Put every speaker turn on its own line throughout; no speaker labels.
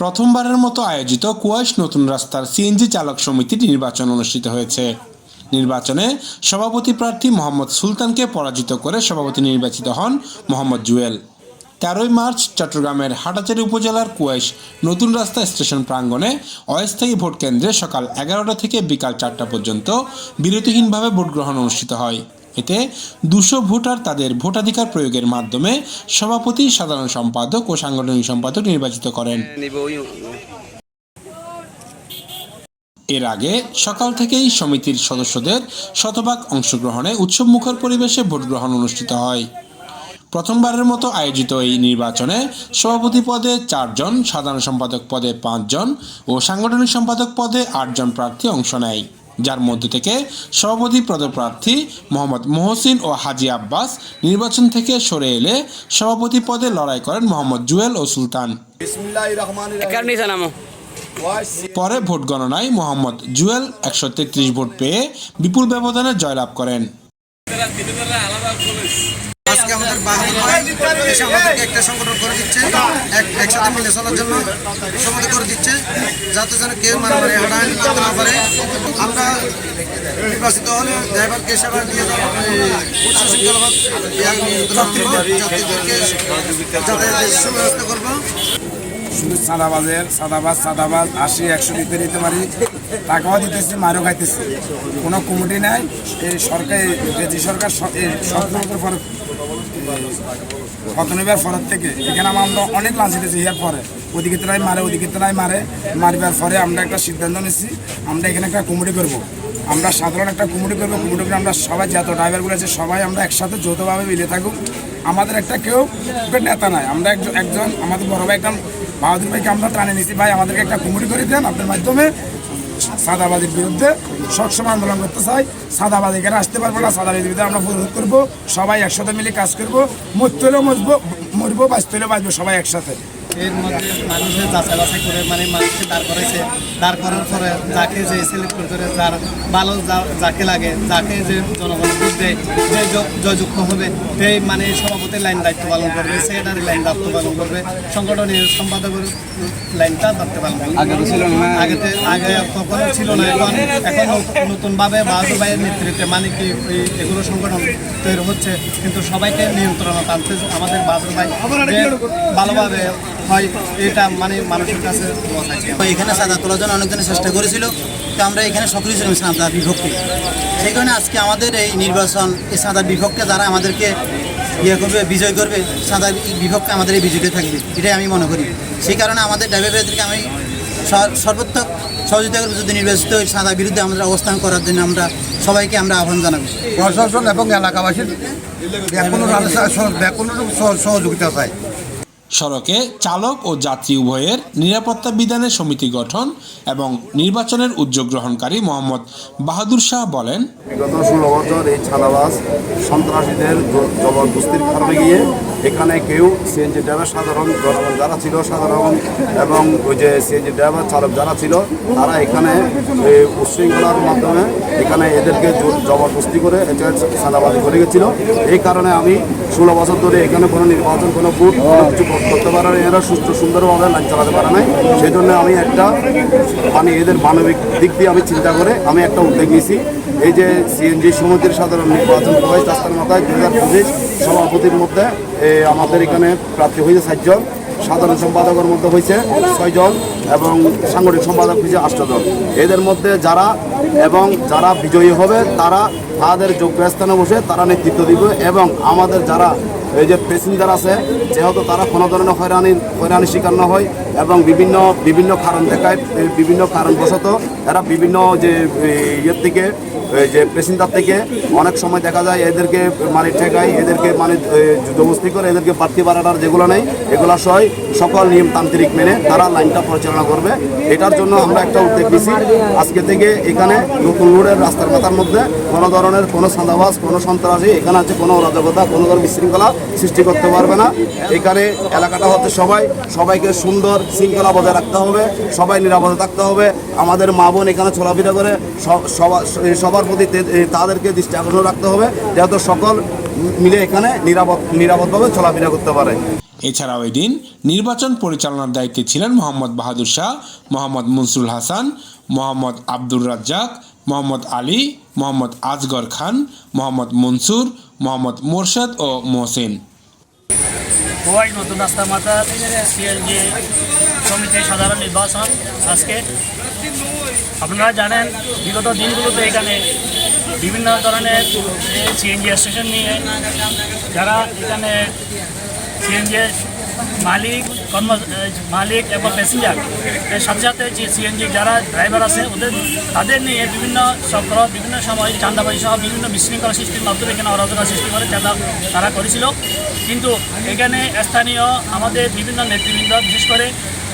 প্রথমবারের মতো আয়োজিত কুয়াশ নতুন রাস্তার সিএনজি চালক সমিতির নির্বাচন অনুষ্ঠিত হয়েছে। নির্বাচনে সভাপতি প্রার্থী মোহাম্মদ সুলতানকে পরাজিত করে সভাপতি নির্বাচিত হন মোহাম্মদ জুয়েল। তেরোই মার্চ চট্টগ্রামের হাটাচারি উপজেলার কুয়াশ নতুন রাস্তা স্টেশন প্রাঙ্গণে অস্থায়ী ভোট কেন্দ্রে সকাল এগারোটা থেকে বিকাল চারটা পর্যন্ত বিরতিহীনভাবে ভোট গ্রহণ অনুষ্ঠিত হয়। এতে দুশো ভোটার তাদের ভোটাধিকার প্রয়োগের মাধ্যমে সভাপতি, সাধারণ সম্পাদক ও সাংগঠনিক সম্পাদক নির্বাচিত করেন। এর আগে সকাল থেকেই সমিতির সদস্যদের শতভাগ অংশগ্রহণে উৎসবমুখর পরিবেশে ভোট গ্রহণ অনুষ্ঠিত হয়। প্রথমবারের মতো আয়োজিত এই নির্বাচনে সভাপতি পদে চারজন, সাধারণ সম্পাদক পদে পাঁচজন ও সাংগঠনিক সম্পাদক পদে আটজন প্রার্থী অংশ নেয়। যার মধ্য থেকে সভাপতি পদপ্রার্থী মোহাম্মদ মহসিন ও হাজি আব্বাস নির্বাচন থেকে সরে এলে সভাপতি পদে লড়াই করেন মোহাম্মদ জুয়েল ও সুলতান। পরে ভোট গণনায় মোহাম্মদ জুয়েল একশো তেত্রিশ ভোট পেয়ে বিপুল ব্যবধানে জয়লাভ করেন।
আজকে আমাদের বাহাদুর ভাই এসে আমাদেরকে একটা সংগঠন করে দিচ্ছে, এক একসাথে মিলে চলার জন্য সমাধি করে দিচ্ছে, যাতে যেন কেউ মারামারি, হাঁটাহাঁটি করতে না পারে। আমরা নির্বাচিত হলে ড্রাইভারকে সেবা দিয়ে উচ্চ শিক্ষাবাদ যাত্রীদেরকে যাতে সুব্যবস্থা করব।
সাদাবাজের সাদাবাজ সাদাবাজ, আশি, একশো দিতে নিতে পারি। টাকাও দিতেছি, মারও খাইতেছি। কোনো কমিটি নাই। এই সরকার যে সরকার, স- এই সতেরো বছর পর পতনবার পরের থেকে। এখানে আমরা অনেক লাঞ্চ দিতেছি ইয়ার পরে। ওদিকে তারাই মারে, ওদিকে তারাই মারে। মারবার পরে আমরা একটা সিদ্ধান্ত নিচ্ছি আমরা এখানে একটা কমিটি করব। আমরা সাধারণ একটা কমিটি করব কমিটি করে আমরা সবাই, যত ড্রাইভারগুলো আছে, সবাই আমরা একসাথে যৌথভাবে মিলে থাকুক। আমাদের একটা কেউ নেতা নাই। আমরা একজন আমাদের বড় ভাই একদম বাহাদুর ভাইকে আমরা টানে নিচ্ছি ভাই, আমাদেরকে একটা কমিটি করে দেন, আপনার মাধ্যমে সাদাবাজির বিরুদ্ধে সবসময় আন্দোলন করতে চাই। সাদাবাজ এখানে আসতে পারব না সাদাবাজির বিরুদ্ধে আমরা প্রতিরোধ করব। সবাই একসাথে মিলে কাজ করব। মরতে হলেও মরবো মরবো বাঁচতে হলেও বাঁচবো সবাই একসাথে।
এর মধ্যে মানুষের যাচাই বাছাই করে মানে মানুষকে দাঁড় করেছে দাঁড় করার পরে যাকে যে সিলেক্ট করে যার ভালো যাকে লাগে যাকে যে জনগণ ভোট দেয় যে জয়যুক্ত হবে। সেই মানে সভাপতির লাইন দায়িত্ব পালন করবে সেক্রেটারি লাইন দায়িত্ব পালন করবে। সংগঠনের সম্পাদকের লাইনটা দায়িত্ব পালন করবে। আগে ছিল আগে আগে কখনো ছিল না। এখন এখন নতুনভাবে বাহাদুর ভাইয়ের নেতৃত্বে মানে কি এগুলো সংগঠন তৈরি হচ্ছে। কিন্তু সবাইকে নিয়ন্ত্রণ আনতে আমাদের বাহাদুর ভাই ভালোভাবে হয় এটা মানে মানুষের কাছে
এখানে সাদা তোলার জন্য অনেকজনের চেষ্টা করেছিল তো আমরা এখানে সক্রিয় ছিলাম সাদার বিভক্তি সেই কারণে আজকে আমাদের এই নির্বাচন এই সাদার বিভক্তে যারা আমাদেরকে ইয়ে করবে বিজয় করবে সাদার বিভক্তে আমাদের এই বিজয়টা থাকবে এটাই আমি মনে করি। সেই কারণে আমাদের ড্রাইভারদেরকে আমি স- সর্বোত্তক সহযোগিতা করব যদি নির্বাচিত হই সাদার বিরুদ্ধে আমাদের অবস্থান করার জন্য আমরা সবাইকে আমরা আহ্বান জানাব।
প্রশাসন এবং এলাকাবাসীর ব্যাকুল সহযোগিতা চাই।
সড়কে চালক ও যাত্রী উভয়ের নিরাপত্তা বিধানে সমিতি গঠন এবং নির্বাচনের উদ্যোগ গ্রহণকারী মোহাম্মদ বাহাদুর শাহ বলেন
বিগত ষোলো বছর এই ছাদাবাস সন্ত্রাসীদের জবরদস্তির কারণে গিয়ে এখানে কেউ সিএনজি ড্রাইভার সাধারণ জনগণ যারা ছিল, সাধারণ এবং ওই যে সিএনজি ড্রাইভার চালক যারা ছিল, তারা এখানে উশৃঙ্খলার মাধ্যমে এখানে এদেরকে জবরদস্তি করে এটা ছাদাবাজি করে গেছিল। এই কারণে আমি ষোলো বছর ধরে এখানে কোনো নির্বাচন, কোনো বুথ, কোনো কিছু করতে পারে এরা সুস্থ সুন্দরভাবে লাইন চালাতে পারে নাই। সেই জন্য আমি একটা মানে এদের মানবিক দিক দিয়ে আমি চিন্তা করে আমি একটা উদ্যোগ নিয়েছি। এই যে সিএনজি সমিতির সাধারণ নির্বাচন প্রবেশ রাস্তার মাথায় দু হাজার পঁচিশ সভাপতির মধ্যে আমাদের এখানে প্রার্থী হয়েছে ষাটজন সাধারণ সম্পাদকের মধ্যে হয়েছে ছয়জন এবং সাংগঠনিক সম্পাদক হয়েছে আষ্টজন এদের মধ্যে যারা এবং যারা বিজয়ী হবে, তারা তাদের যোগ্য স্থানে বসে তারা নেতৃত্ব দিবে এবং আমাদের যারা, এই যে প্যাসেঞ্জার আছে যেহেতু তারা কোনো ধরনের হয়রানি, হয়রানির শিকার না হয় এবং বিভিন্ন বিভিন্ন কারণ দেখায়, বিভিন্ন কারণবশত এরা বিভিন্ন যে ইয়ের থেকে যে প্যাসেঞ্জার থেকে অনেক সময় দেখা যায় এদেরকে মানে ঠেকায়, এদেরকে মানে যুদ্ধবস্তি করে, এদেরকে প্রার্থী বাড়ানোর যেগুলো নেই, এগুলো সহ সকল নিয়মতান্ত্রিক মেনে তারা লাইনটা পরিচালনা করবে। এটার জন্য আমরা একটা উদ্যোগ নিয়েছি আজকে থেকে এখানে নতুন রোডের রাস্তার মাথার মধ্যে কোনো ধরনের কোনো সাদাবাস কোনো সন্ত্রাসী এখানে আছে, কোনো অরাজকতা, কোনো ধরনের বিশৃঙ্খলা সৃষ্টি করতে পারবে না। এখানে এলাকাটা হচ্ছে সবাই, সবাইকে সুন্দর শৃঙ্খলা বজায় রাখতে হবে, সবাই নিরাপদে থাকতে হবে। আমাদের মা বোন এখানে চলাফেরা করে সবার প্রতি তাদেরকে দৃষ্টি আকর্ষণ রাখতে হবে, যাতে সকল মিলে এখানে নিরাপদ, নিরাপদভাবে চলাফেরা করতে পারে।
এছাড়াও এদিন নির্বাচন পরিচালনার দায়িত্বে ছিলেন মোহাম্মদ বাহাদুর শাহ, মোহাম্মদ মনসুরুল হাসান, মোহাম্মদ আব্দুর রাজ্জাক, মোহাম্মদ আলী, মোহাম্মদ আজগর খান, মোহাম্মদ মনসুর, মোহাম্মদ মোরশেদ ও মোহসিন।
খোয়াই নতুন রাস্তা মাথা সিএনজি সমিতির সাধারণ নির্বাচন আজকে। আপনারা জানেন, বিগত দিনগুলোতে এখানে বিভিন্ন ধরনের সিএনজি স্টেশন নিয়ে, যারা এখানে সিএনজি মালিক মালিক এবং প্যাসেঞ্জার এর সাথে সাথে যে সিএনজি যারা ড্রাইভার আছে, ওদের, তাদের নিয়ে বিভিন্ন চক্র, বিভিন্ন সময় চাঁদাবাজি সহ বিভিন্ন বিশৃঙ্খলা সৃষ্টির মাধ্যমে এখানে অরাজকতা সৃষ্টি করে চাঁদা তারা করেছিল। কিন্তু এখানে স্থানীয় আমাদের বিভিন্ন নেতৃবৃন্দ, বিশেষ করে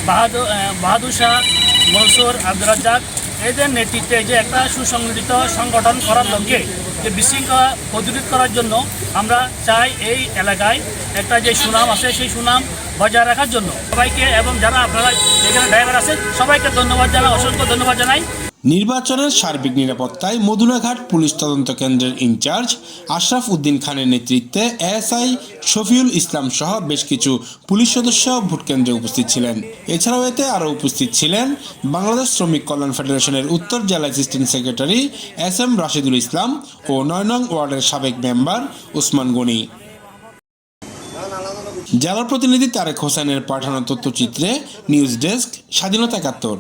বাহাদুর বাহাদুর শাহ, মনসুর আব্দুর রাজ্জাক, এদের নেতৃত্বে যে একটা সুসংগঠিত সংগঠন করার লক্ষ্যে যে বিশৃঙ্খলা প্রতিরোধ করার জন্য আমরা চাই এই এলাকায় একটা যে সুনাম আছে, সেই সুনাম বজায় রাখার জন্য। সবাইকে এবং যারা আপনারা এখানে ড্রাইভার আছে সবাইকে ধন্যবাদ জানাই অসংখ্য ধন্যবাদ জানাই।
নির্বাচনের সার্বিক নিরাপত্তায় মদুনাঘাট পুলিশ তদন্ত কেন্দ্রের ইনচার্জ আশরাফ উদ্দিন খানের নেতৃত্বে এএসআই শফিউল ইসলাম সহ বেশ কিছু পুলিশ সদস্য ভোট কেন্দ্রে উপস্থিত ছিলেন। এছাড়াও এতে আরও উপস্থিত ছিলেন বাংলাদেশ শ্রমিক কল্যাণ ফেডারেশনের উত্তর জেলা assistant secretary S M Rashidul Islam ও নয় নং ওয়ার্ডের সাবেক মেম্বার উসমান গনি। জেলা প্রতিনিধি তারেক হোসেনের পাঠানো তথ্যচিত্রে নিউজ ডেস্ক স্বাধীনতা একাত্তর।